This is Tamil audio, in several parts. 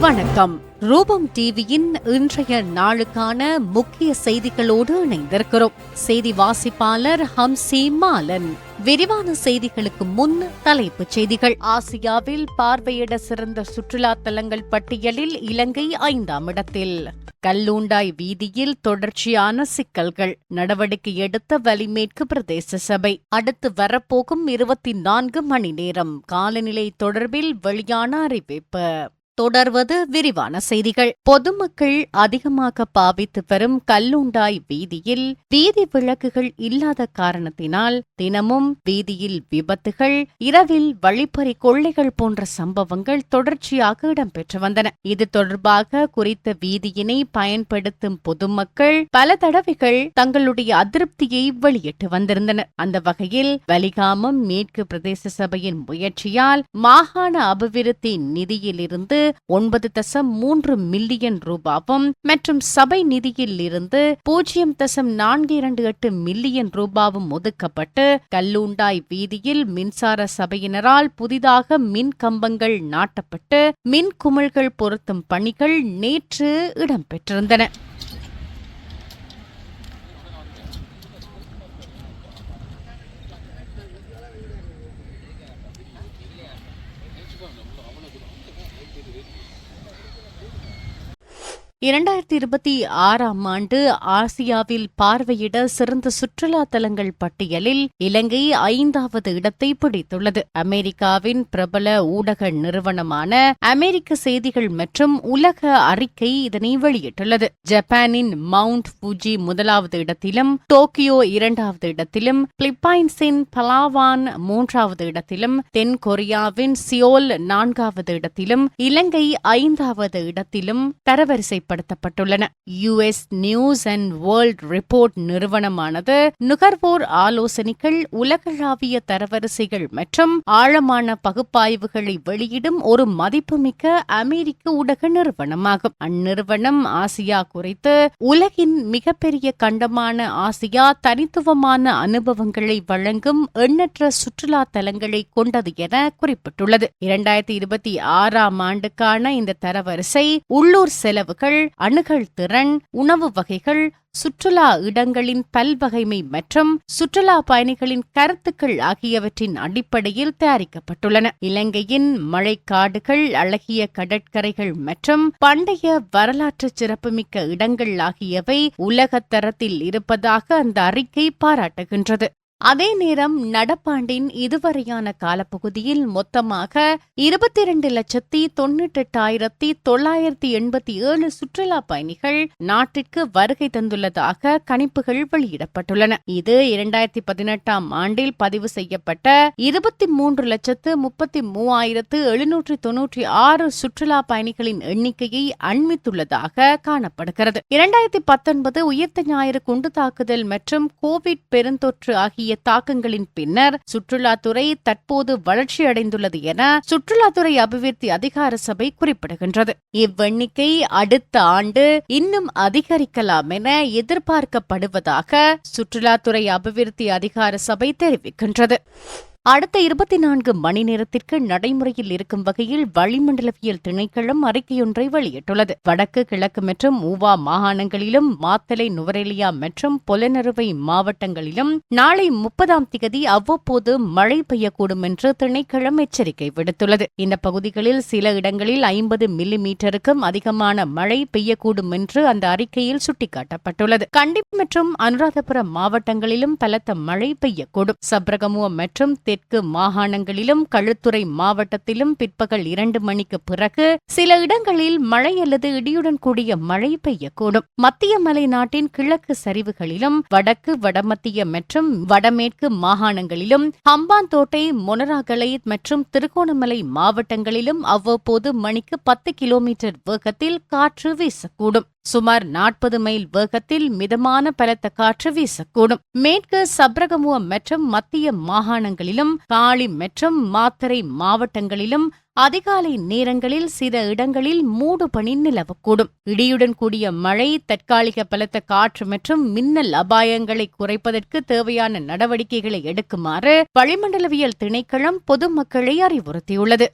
வணக்கம். ரூபம் டிவியின் இன்றைய நாளுக்கான முக்கிய செய்திகளோடு இணைந்திருக்கிறோம். செய்தி வாசிப்பாளர் ஹம்சி மாலன். விரிவான செய்திகளுக்கு முன் தலைப்புச் செய்திகள். ஆசியாவில் பார்வையிட சிறந்த சுற்றுலா தலங்கள் பட்டியலில் இலங்கை ஐந்தாம் இடத்தில். கல்லூண்டாய் வீதியில் தொடர்ச்சியான சிக்கல்கள். நடவடிக்கை எடுத்த வலிமேற்கு பிரதேச சபை. அடுத்து வரப்போகும் இருபத்தி நான்கு மணி நேரம். காலநிலை தொடர்பில் வெளியான அறிவிப்பு. தொடர்வது விரிவான செய்திகள். பொதுமக்கள் அதிகமாக பாவித்து வரும் கல்லுண்டாய் வீதியில் வீதி விளக்குகள் இல்லாத காரணத்தினால் தினமும் வீதியில் விபத்துகள் இரவில் வழிப்பறி கொள்ளைகள் போன்ற சம்பவங்கள் தொடர்ச்சியாக இடம்பெற்று வந்தன. இது தொடர்பாக குறித்த வீதியினை பயன்படுத்தும் பொதுமக்கள் பல தடவைகள் தங்களுடைய அதிருப்தியை வெளியிட்டு வந்திருந்தனர். அந்த வகையில் வலிகாமம் மேற்கு பிரதேச சபையின் முயற்சியால் மாகாண அபிவிருத்தி நிதியிலிருந்து ஒன்பது தசம் மூன்று மில்லியன் ரூபாவும் மற்றும் சபை நிதியில் இருந்து பூஜ்ஜியம் தசம் நான்கு இரண்டு எட்டு மில்லியன் ரூபாவும் ஒதுக்கப்பட்டு கல்லூண்டாய் வீதியில் மின்சார சபையினரால் புதிதாக மின் கம்பங்கள் நாட்டப்பட்டு மின் குமிழ்கள் பொருத்தும் பணிகள் நேற்று இடம்பெற்றிருந்தன. இரண்டாயிரத்தி இருபத்தி ஆறாம் ஆண்டு ஆசியாவில் பார்வையிட சிறந்த சுற்றுலா தலங்கள் பட்டியலில் இலங்கை ஐந்தாவது இடத்தை பிடித்துள்ளது. அமெரிக்காவின் பிரபல ஊடக நிறுவனமான அமெரிக்க செய்திகள் மற்றும் உலக அறிக்கை இதனை வெளியிட்டுள்ளது. ஜப்பானின் மவுண்ட் பூஜி முதலாவது இடத்திலும் டோக்கியோ இரண்டாவது இடத்திலும் பிலிப்பைன்ஸின் பலாவான் மூன்றாவது இடத்திலும் தென் கொரியாவின் சியோல் நான்காவது இடத்திலும் இலங்கை ஐந்தாவது இடத்திலும் தரவரிசை ஏற்படுத்தப்பட்டுள்ளன US News and World Report நிறுவனமானது நுகர்வோர் ஆலோசனைகள் உலகளாவிய தரவரிசைகள் மற்றும் ஆழமான பகுப்பாய்வுகளை வெளியிடும் ஒரு மதிப்புமிக்க அமெரிக்க ஊடக நிறுவனமாகும். அந்நிறுவனம் ஆசியா குறித்து உலகின் மிகப்பெரிய கண்டமான ஆசியா தனித்துவமான அனுபவங்களை வழங்கும் எண்ணற்ற சுற்றுலா தலங்களை கொண்டது என குறிப்பிட்டுள்ளது. இரண்டாயிரத்தி இருபத்தி ஆறாம் ஆண்டுக்கான இந்த தரவரிசை உள்ளூர் செலவுகள் அணுகல் திறன் உணவு வகைகள் சுற்றுலா இடங்களின் பல்வகைமை மற்றும் சுற்றுலா பயணிகளின் கருத்துக்கள் ஆகியவற்றின் அடிப்படையில் தயாரிக்கப்பட்டுள்ளன. இலங்கையின் மழைக்காடுகள் அழகிய கடற்கரைகள் மற்றும் பண்டைய வரலாற்று சிறப்புமிக்க இடங்கள் ஆகியவை உலகத்தரத்தில் இருப்பதாக அந்த அறிக்கை பாராட்டுகின்றது. அதே நேரம் நடப்பாண்டின் இதுவரையான காலப்பகுதியில் மொத்தமாக இருபத்தி இரண்டு லட்சத்தி தொன்னூற்றெட்டாயிரத்தி தொள்ளாயிரத்தி எண்பத்தி ஏழு சுற்றுலா பயணிகள் நாட்டிற்கு வருகை தந்துள்ளதாக கணிப்புகள் வெளியிடப்பட்டுள்ளன. இது இரண்டாயிரத்தி பதினெட்டாம் ஆண்டில் பதிவு செய்யப்பட்ட இருபத்தி மூன்று லட்சத்து முப்பத்தி மூவாயிரத்து எழுநூற்றி தொன்னூற்றி ஆறு சுற்றுலா பயணிகளின் எண்ணிக்கையை அண்மித்துள்ளதாக காணப்படுகிறது. இரண்டாயிரத்தி பத்தொன்பது உயிர்த்த ஞாயிறு குண்டு தாக்குதல் மற்றும் கோவிட் பெருந்தொற்று ஆகிய நிலவிய தாக்கங்களின் பின்னர் சுற்றுலாத்துறை தற்போது வளர்ச்சியடைந்துள்ளது என சுற்றுலாத்துறை அபிவிருத்தி அதிகார சபை குறிப்பிடுகின்றது. இவ்வெண்ணிக்கை அடுத்த ஆண்டு இன்னும் அதிகரிக்கலாம் என எதிர்பார்க்கப்படுவதாக சுற்றுலாத்துறை அபிவிருத்தி அதிகார சபை தெரிவிக்கின்றது. அடுத்த இருபத்தி நான்கு மணி நேரத்திற்கு நடைமுறையில் இருக்கும் வகையில் வளிமண்டலவியல் திணைக்களம் அறிக்கையொன்றை வெளியிட்டுள்ளது. வடக்கு கிழக்கு மற்றும் ஊவா மாகாணங்களிலும் மாத்தலை நுவரெலியா மற்றும் பொலனறுவை மாவட்டங்களிலும் நாளை முப்பதாம் திகதி அவ்வப்போது மழை பெய்யக்கூடும் என்று திணைக்களம் எச்சரிக்கை விடுத்துள்ளது. இந்த பகுதிகளில் சில இடங்களில் ஐம்பது மில்லி மீட்டருக்கும் அதிகமான மழை பெய்யக்கூடும் என்று அந்த அறிக்கையில் சுட்டிக்காட்டப்பட்டுள்ளது. கண்டி மற்றும் அனுராதபுரம் மாவட்டங்களிலும் பலத்த மழை பெய்யக்கூடும். சப்ரகமுவ மற்றும் தெற்கு மாகாணங்களிலும் களுத்துறை மாவட்டத்திலும் பிற்பகல் இரண்டு மணிக்கு பிறகு சில இடங்களில் மழை அல்லது இடியுடன் கூடிய மழை பெய்யக்கூடும். மத்திய மலை நாட்டின் கிழக்கு சரிவுகளிலும் வடக்கு வடமத்திய மற்றும் வடமேற்கு மாகாணங்களிலும் ஹம்பாந்தோட்டை மொனராகலை மற்றும் திருகோணமலை மாவட்டங்களிலும் அவ்வப்போது மணிக்கு பத்து கிலோமீட்டர் வேகத்தில் காற்று வீசக்கூடும். சுமார் நாற்பது மைல் வேகத்தில் மிதமான பலத்த காற்று வீசக்கூடும். மேற்கு சப்ரகமுவ மற்றும் மத்திய மாகாணங்களிலும் காளி மற்றும் மாத்தரை மாவட்டங்களிலும் அதிகாலை நேரங்களில் சில இடங்களில் மூடு பனி நிலவக்கூடும். இடியுடன் கூடிய மழை தற்காலிக பலத்த காற்று மற்றும் மின்னல் அபாயங்களை குறைப்பதற்கு தேவையான நடவடிக்கைகளை எடுக்குமாறு வளிமண்டலவியல் திணைக்களம் பொதுமக்களை அறிவுறுத்தியுள்ளது.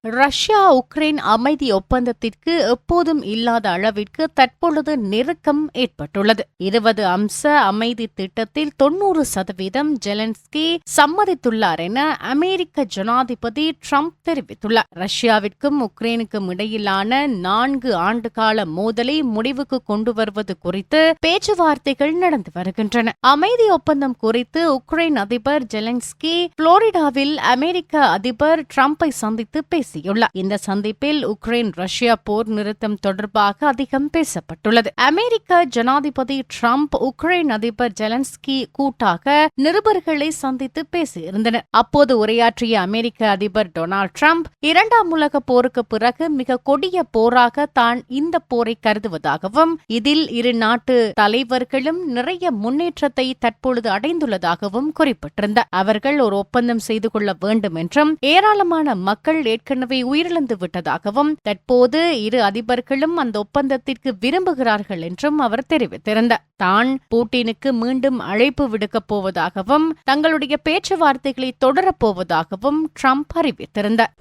ரஷ்யா உக்ரைன் அமைதி ஒப்பந்தத்திற்கு எப்போதும் இல்லாத அளவிற்கு தற்பொழுது நெருக்கம் ஏற்பட்டுள்ளது. இருபது அம்ச அமைதி திட்டத்தில் தொன்னூறு சதவீதம் ஜெலன்ஸ்கி சம்மதித்துள்ளார் என அமெரிக்க ஜனாதிபதி ட்ரம்ப் தெரிவித்துள்ளார். ரஷ்யாவிற்கும் உக்ரைனுக்கும் இடையிலான நான்கு ஆண்டுகால மோதலை முடிவுக்கு கொண்டு வருவது குறித்து பேச்சுவார்த்தைகள் நடந்து வருகின்றன. அமைதி ஒப்பந்தம் குறித்து உக்ரைன் அதிபர் ஜெலன்ஸ்கி புளோரிடாவில் அமெரிக்க அதிபர் ட்ரம்பை சந்தித்து பேச பேசியுள்ளார். இந்த சந்திப்பில் உக்ரைன் ரஷ்யா போர் நிறுத்தம் தொடர்பாக அதிகம் பேசப்பட்டுள்ளது. அமெரிக்க ஜனாதிபதி ட்ரம்ப் உக்ரைன் அதிபர் ஜெலன்ஸ்கி கூட்டாக நிருபர்களை சந்தித்து பேசியிருந்தனர். அப்போது உரையாற்றிய அமெரிக்க அதிபர் டொனால்ட் ட்ரம்ப் இரண்டாம் உலக போருக்கு பிறகு மிக கொடிய போராக தான் இந்த போரை கருதுவதாகவும் இதில் இரு நாட்டு தலைவர்களும் நிறைய முன்னேற்றத்தை தற்பொழுது அடைந்துள்ளதாகவும் குறிப்பிட்டிருந்தார். அவர்கள் ஒரு ஒப்பந்தம் செய்து கொள்ள வேண்டும் என்றும் ஏராளமான மக்கள் ஏற்கனவே ஏற்கனவே உயிரிழந்து விட்டதாகவும் தற்போது இரு அதிபர்களும் அந்த ஒப்பந்தத்திற்கு விரும்புகிறார்கள் என்றும் அவர் தெரிவித்திருந்தார். தான் பூட்டினுக்கு மீண்டும் அழைப்பு விடுக்கப் போவதாகவும் தங்களுடைய பேச்சுவார்த்தைகளை தொடரப்போவதாகவும் ட்ரம்ப் அறிவித்திருந்தார்.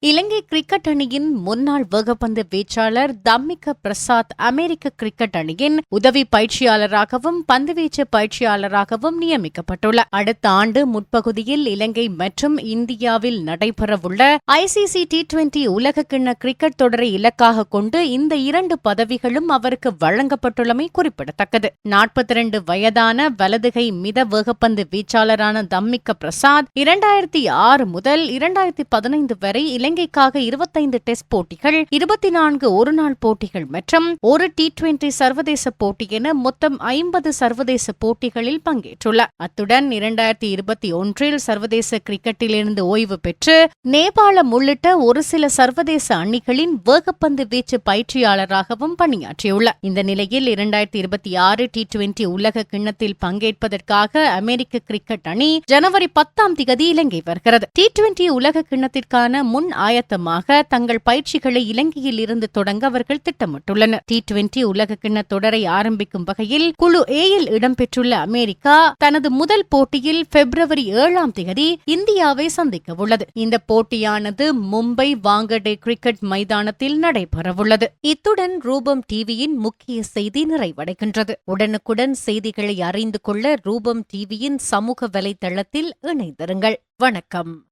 இலங்கை கிரிக்கெட் அணியின் முன்னாள் வேகப்பந்து வீச்சாளர் தம்மிக பிரசாத் அமெரிக்க கிரிக்கெட் அணியின் உதவி பயிற்சியாளராகவும் பந்துவீச்சு பயிற்சியாளராகவும் நியமிக்கப்பட்டுள்ளார். அடுத்த ஆண்டு முற்பகுதியில் இலங்கை மற்றும் இந்தியாவில் நடைபெறவுள்ள ஐசிசி டி டுவெண்டி உலகக்கிண்ண கிரிக்கெட் தொடரை இலக்காக கொண்டு இந்த இரண்டு பதவிகளும் அவருக்கு வழங்கப்பட்டுள்ளமை குறிப்பிடத்தக்கது. நாற்பத்தி இரண்டு வயதான வலதுகை மித வேகப்பந்து வீச்சாளரான தம்மிக்க பிரசாத் இரண்டாயிரத்தி ஆறு முதல் இரண்டாயிரத்தி பதினைந்து வரை இலங்கைக்காக இருபத்தைந்து டெஸ்ட் போட்டிகள் இருபத்தி நான்கு ஒருநாள் போட்டிகள் மற்றும் ஒரு டி டுவெண்டி சர்வதேச போட்டி என மொத்தம் ஐம்பது சர்வதேச போட்டிகளில் பங்கேற்றுள்ளார். அத்துடன் இரண்டாயிரத்தி இருபத்தி ஒன்றில் சர்வதேச கிரிக்கெட்டிலிருந்து ஓய்வு பெற்று நேபாளம் உள்ளிட்ட ஒரு சில சர்வதேச அணிகளின் வேகப்பந்து வீச்சு பயிற்சியாளராகவும் பணியாற்றியுள்ளார். இந்த நிலையில் இரண்டாயிரத்தி இருபத்தி ஆறு டி டுவெண்டி உலக கிண்ணத்தில் பங்கேற்பதற்காக அமெரிக்க கிரிக்கெட் அணி ஜனவரி பத்தாம் திகதி இலங்கை வருகிறது. டி டுவெண்டி உலக கிண்ணத்திற்கான முன் ஆயத்தமாக தங்கள் பயிற்சிகளை இலங்கையில் இருந்து தொடங்க அவர்கள் திட்டமிட்டுள்ளனர். டி டுவெண்டி உலகக்கிண்ண தொடரை ஆரம்பிக்கும் வகையில் குழு ஏயில் இடம்பெற்றுள்ள அமெரிக்கா தனது முதல் போட்டியில் பிப்ரவரி ஏழாம் தேதி இந்தியாவை சந்திக்க உள்ளது. இந்த போட்டியானது மும்பை வாங்கடே கிரிக்கெட் மைதானத்தில் நடைபெறவுள்ளது. இத்துடன் ரூபம் டிவியின் முக்கிய செய்தி நிறைவடைகின்றது. உடனுக்குடன் செய்திகளை அறிந்து கொள்ள ரூபம் டிவியின் சமூக வலைதளத்தில் இணைந்திருங்கள். வணக்கம்.